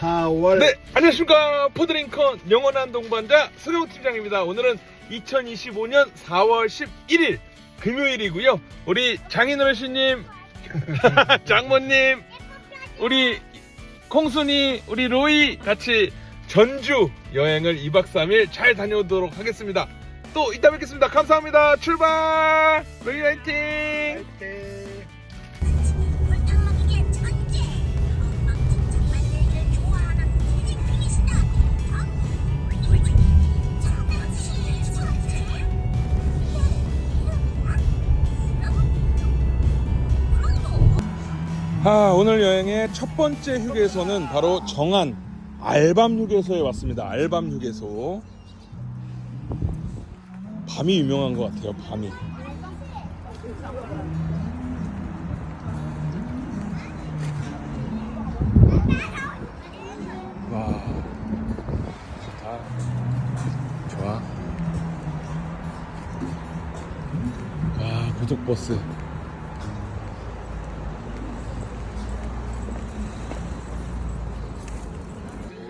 4월 네, 안녕하십니까. 포드링컨 영원한 동반자 서경 팀장입니다. 오늘은 2025년 4월 11일 금요일이고요. 우리 장인어르신님, 장모님, 우리 콩순이, 우리 로이 같이 전주 여행을 2박 3일 잘 다녀오도록 하겠습니다. 또 이따 뵙겠습니다. 감사합니다. 출발! 로이 화이팅! 물탕먹이게 오늘 여행의 첫 번째 휴게소는 바로 정안 알밤 휴게소에 왔습니다. 알밤 휴게소. 밤이 유명한 것 같아요. 밤이. 와, 좋다. 좋아. 와, 고속버스.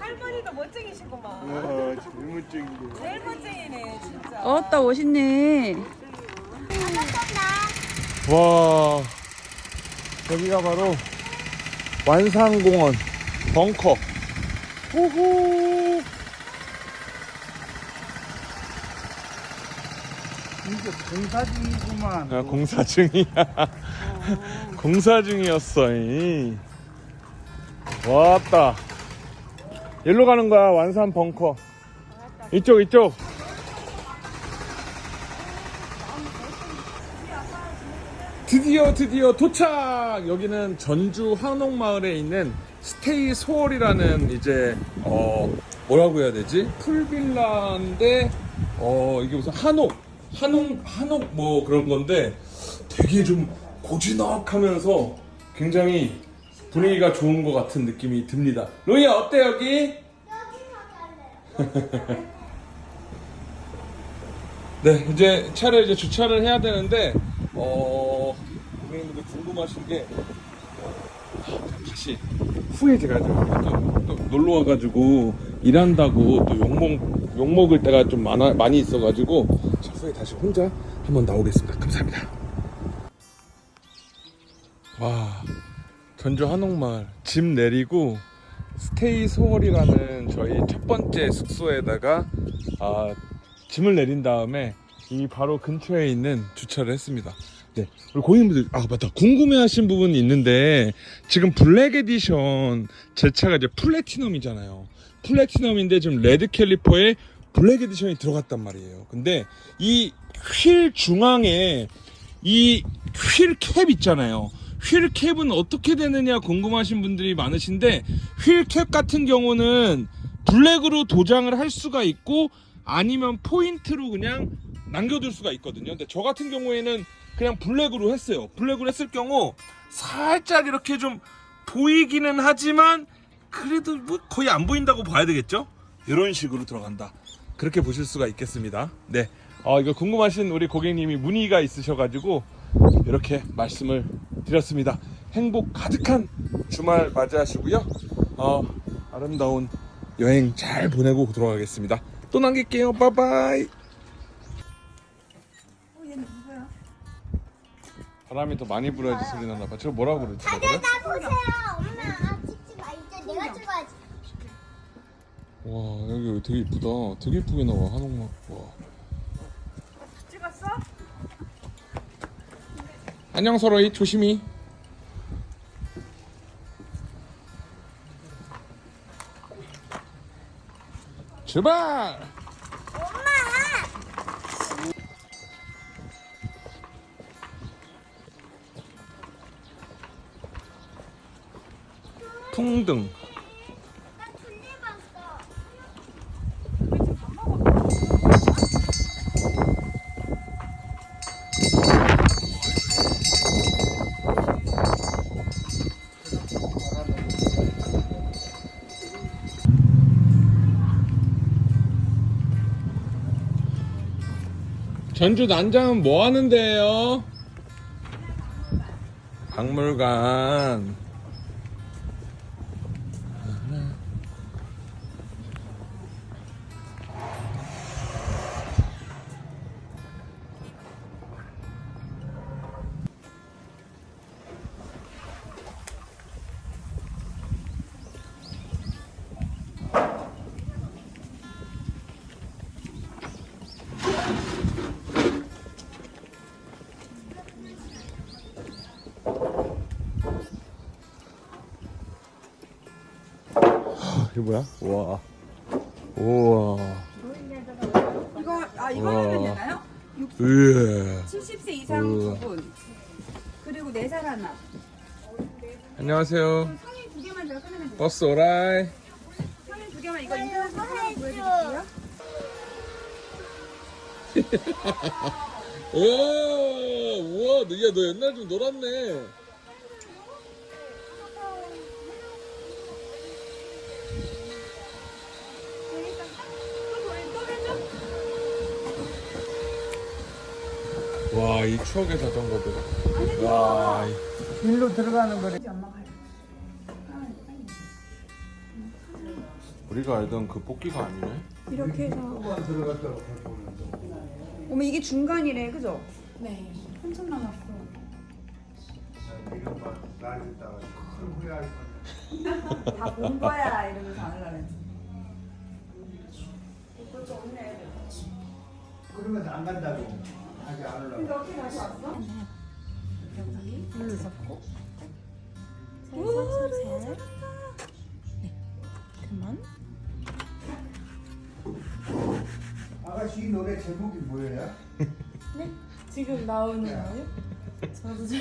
할머니도 멋쟁이시구만. 어, 질문증인데 제일 멋쟁이네, 진짜. 어따 멋있네. 와 여기가 바로 완산공원 벙커. 호호! 이게 공사 중이구만. 아, 공사 중이야. 공사 중이었어 이. 왔다. 일로 가는 거야 완산 벙커. 이쪽 이쪽 드디어 드디어 도착! 여기는 전주 한옥마을에 있는 스테이 소월이라는 이제 어 뭐라고 해야 되지? 풀빌라인데 어 이게 무슨 한옥 한옥 한옥 뭐 그런 건데 되게 좀 고즈넉하면서 굉장히 분위기가 좋은 것 같은 느낌이 듭니다. 로이야 어때 여기? 네, 이제 차를 이제 주차를 해야 되는데, 어, 고객님들 궁금하신 게, 아, 다시 후에 제가 좀, 또, 또 놀러 와가지고 일한다고 또 욕먹, 욕먹을 때가 좀 많아, 많이 있어가지고, 자, 후에 다시 혼자 한번 나오겠습니다. 감사합니다. 와, 전주 한옥마을 집 내리고 스테이 소월이라는 저희 첫 번째 숙소에다가 아, 짐을 내린 다음에 이 바로 근처에 있는 주차를 했습니다. 네. 우리 고객님들, 아, 맞다. 궁금해하신 부분이 있는데, 지금 블랙 에디션, 제 차가 이제 플래티넘이잖아요. 플래티넘인데 지금 레드 캘리퍼에 블랙 에디션이 들어갔단 말이에요. 근데 이 휠 중앙에 이 휠 캡 있잖아요. 휠 캡은 어떻게 되느냐 궁금하신 분들이 많으신데, 휠 캡 같은 경우는 블랙으로 도장을 할 수가 있고, 아니면 포인트로 그냥 남겨둘 수가 있거든요. 근데 저 같은 경우에는 그냥 블랙으로 했어요. 블랙으로 했을 경우 살짝 이렇게 좀 보이기는 하지만 그래도 뭐 거의 안 보인다고 봐야 되겠죠? 이런 식으로 들어간다. 그렇게 보실 수가 있겠습니다. 네. 어, 이거 궁금하신 우리 고객님이 문의가 있으셔가지고 이렇게 말씀을 드렸습니다. 행복 가득한 주말 맞이하시고요. 어, 아름다운 여행 잘 보내고 돌아가겠습니다. 또 남길게요. 빠바이. 바람이 더 많이 불어야지 소리 나나 봐. 저거 뭐라고 그러지? 저거를? 나 보세요 엄마 찍지 마 이제 내가 찍어야지 와 여기 되게 이쁘다. 되게 이쁘게 나와 한옥마을. 와. 찍었어? 안녕 서로이 조심히. 출발. 봤어 전주 난장은 뭐 하는데요? 박물관. 이게 뭐야? 우와. 우와. 이거 아 이거 우와. 하면 되나요? 으 70세 이상 우와. 두 분. 그리고 네 살 하나. 안녕하세요. 성인 두 개만 제가 끊으면 돼요. 버스 오라이. 성인 두 개만 이거 인터넷 한번 보여드릴게요. 오, 우와, 야, 너 옛날 좀 놀았네. 와, 이 추억의 자전거들. 와, 이- 일로 들어가는 거래. 우리가 알던 그 뽑기가 아니네. 이렇게 해서. 어머 이게 중간이래, 그죠? 네. 한참 남았어. 다 본 거야 이러면서 안 하려고. 그러면서 안 간다고. 아직 안 올라가. 어떻게 다시 왔어? 아가씨 이 노래 제목이 뭐예요? 지금 나오는 거요? 저도 잘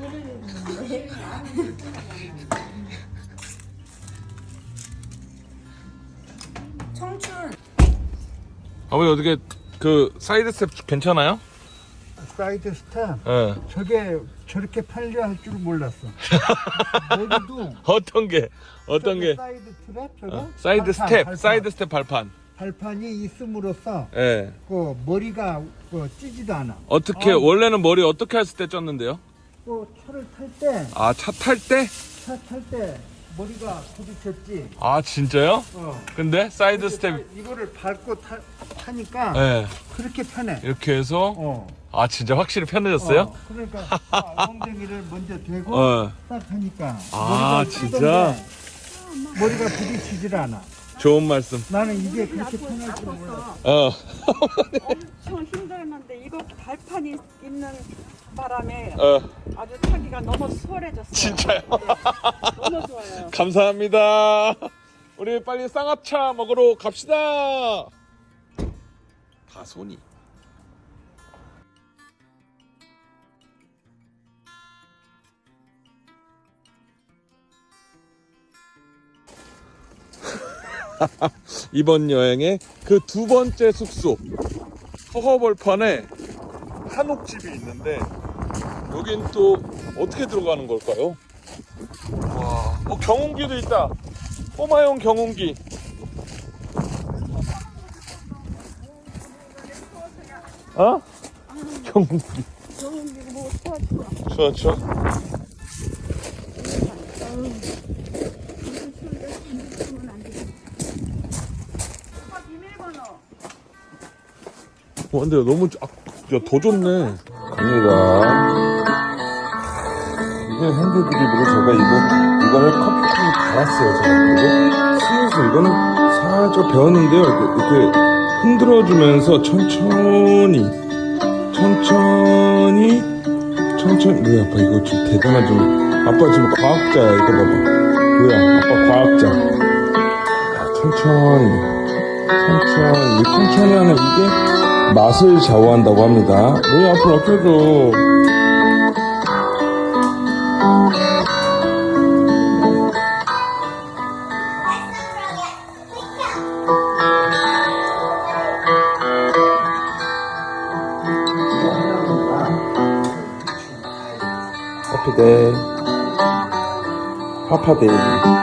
모르겠는데. 청춘. 아버지 어떻게 그 사이드 스텝 괜찮아요? 사이드 스타. 예. 저게 저렇게 팔려 할줄 몰랐어. 여기도 어떤 게 어떤 저게 게 사이드 트랩 저거? 어, 사이드 발판, 스텝, 발판. 사이드 스텝 발판. 발판이 있음으로써 예. 그 머리가 그 찌지도 않아. 어떻게 아. 원래는 머리 어떻게 했을 때 쪘는데요? 그 차를 탈 때, 아 차 탈 때? 차 탈 때 머리가 부딪혔지. 아 진짜요? 어. 근데 사이드 스텝 이거를 밟고 타, 타니까 예 그렇게 편해. 이렇게 해서 어. 아 진짜 확실히 편해졌어요? 어, 그러니까 아, 엉덩이를 먼저 대고 어. 딱 하니까 아, 머리가 진짜? 뜨던데 머리가 부딪히질 않아. 좋은 말씀. 나는 이게 그렇게 편할 줄 몰랐어. 어 엄청 힘들었는데 이거 발판이 있는 바람에 어, 아주 타기가 너무 수월해졌어요. 진짜요? 너무 좋아요. 감사합니다. 우리 빨리 쌍화차 먹으러 갑시다. 다 손이. 이번 여행의 그 두 번째 숙소 허허벌판에 한옥집이 있는데 여긴 또 어떻게 들어가는 걸까요? 와, 어, 경운기도 있다. 꼬마용 경운기. 어? 경운기. 좋아, 좋아. 비밀번호. 어, 근데 너무, 아, 야, 더 좋네. 갑니다. 이게 핸드드립으로 제가 이거, 이거를 커피통에 갈았어요, 제가. 그리고 슬슬 이거는 살짝 배웠는데요. 이렇게, 이렇게 흔들어주면서 천천히, 천천히, 천천히. 뭐야, 아빠 이거 좀 대단한 좀. 아빠 지금 과학자야, 이거 봐봐. 뭐야, 아빠 과학자. 아, 천천히. 천천히 천천히 하는 이게 맛을 좌우한다고 합니다. 왜 앞으로 어깨도 커피데이 파파데이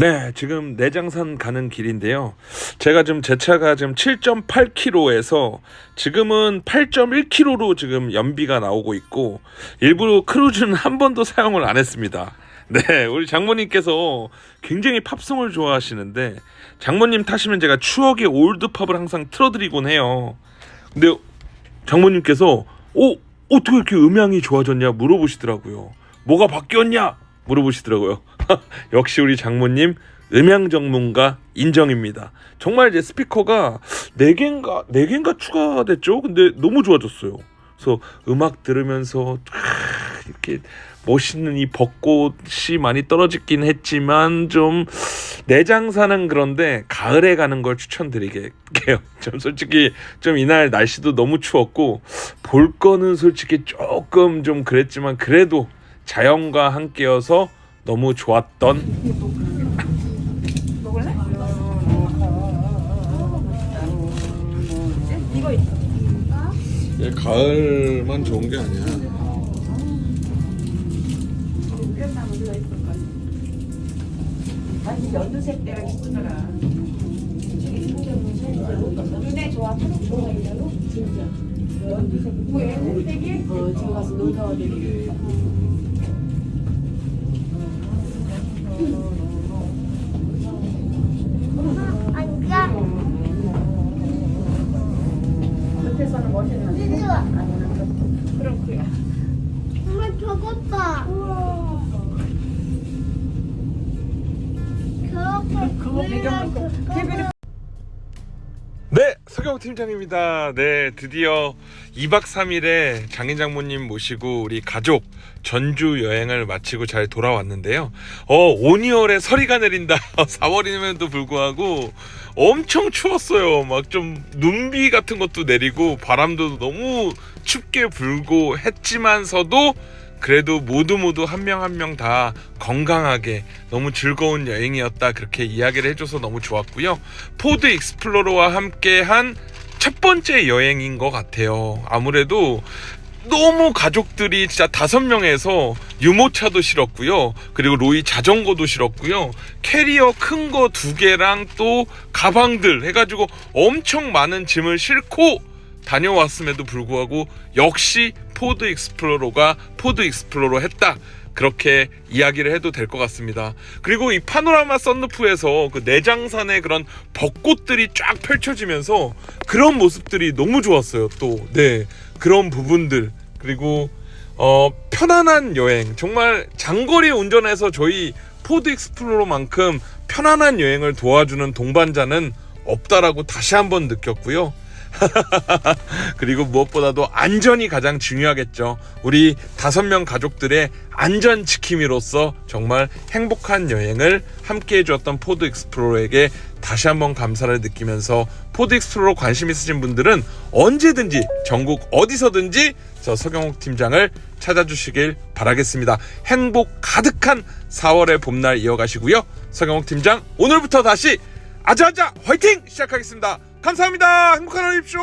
네, 지금 내장산 가는 길인데요. 제가 지금 제 차가 지금 7.8km에서 지금은 8.1km로 지금 연비가 나오고 있고 일부러 크루즈는 한 번도 사용을 안 했습니다. 네, 우리 장모님께서 굉장히 팝송을 좋아하시는데 장모님 타시면 제가 추억의 올드 팝을 항상 틀어드리곤 해요. 근데 장모님께서 어 어떻게 이렇게 음향이 좋아졌냐 물어보시더라고요. 뭐가 바뀌었냐 물어보시더라고요. 역시 우리 장모님 음향 전문가 인정입니다. 정말 이제 스피커가 네 개인가 네 개인가 추가됐죠. 근데 너무 좋아졌어요. 그래서 음악 들으면서 촤, 이렇게 멋있는 이 벚꽃이 많이 떨어지긴 했지만 좀 내장산은 그런데 가을에 가는 걸 추천드리게요. 좀 솔직히 좀 이날 날씨도 너무 추웠고 볼 거는 솔직히 조금 좀 그랬지만 그래도 자연과 함께여서 너무 좋았던 먹을래? 이거 있다. 가을만 좋은 게 아니야. 아니 연두색 때가 이쁘더라. 눈에 좋아. 좋아. 진짜. 연두색. 뭐 연두색이? 어, 지금 가서 네, 서경 팀장입니다. 네, 드디어 2박 3일에 장인 장모님 모시고 우리 가족 전주 여행을 마치고 잘 돌아왔는데요. 어, 5월에 서리가 내린다. 4월임에도 불구하고 엄청 추웠어요. 막 좀 눈비 같은 것도 내리고 바람도 너무 춥게 불고 했지만서도 그래도 모두 모두 한 명 한 명 다 건강하게 너무 즐거운 여행이었다 그렇게 이야기를 해줘서 너무 좋았고요. 포드 익스플로러와 함께 한 첫 번째 여행인 것 같아요. 아무래도 너무 가족들이 진짜 다섯 명에서 유모차도 실었고요. 그리고 로이 자전거도 실었고요. 캐리어 큰 거 두 개랑 또 가방들 해가지고 엄청 많은 짐을 싣고 다녀왔음에도 불구하고 역시 포드 익스플로러가 포드 익스플로러 했다. 그렇게 이야기를 해도 될 것 같습니다. 그리고 이 파노라마 썬루프에서 그 내장산의 그런 벚꽃들이 쫙 펼쳐지면서 그런 모습들이 너무 좋았어요. 또, 네. 그런 부분들. 그리고, 어, 편안한 여행. 정말 장거리 운전해서 저희 포드 익스플로러만큼 편안한 여행을 도와주는 동반자는 없다라고 다시 한번 느꼈고요. 그리고 무엇보다도 안전이 가장 중요하겠죠. 우리 다섯 명 가족들의 안전 지킴이로서 정말 행복한 여행을 함께 해주었던 포드 익스플로러에게 다시 한번 감사를 느끼면서 포드 익스플로러 관심 있으신 분들은 언제든지 전국 어디서든지 저 서경욱 팀장을 찾아주시길 바라겠습니다. 행복 가득한 4월의 봄날 이어가시고요. 서경욱 팀장 오늘부터 다시 아자아자 화이팅 시작하겠습니다. 감사합니다. 행복한 하루 입쇼.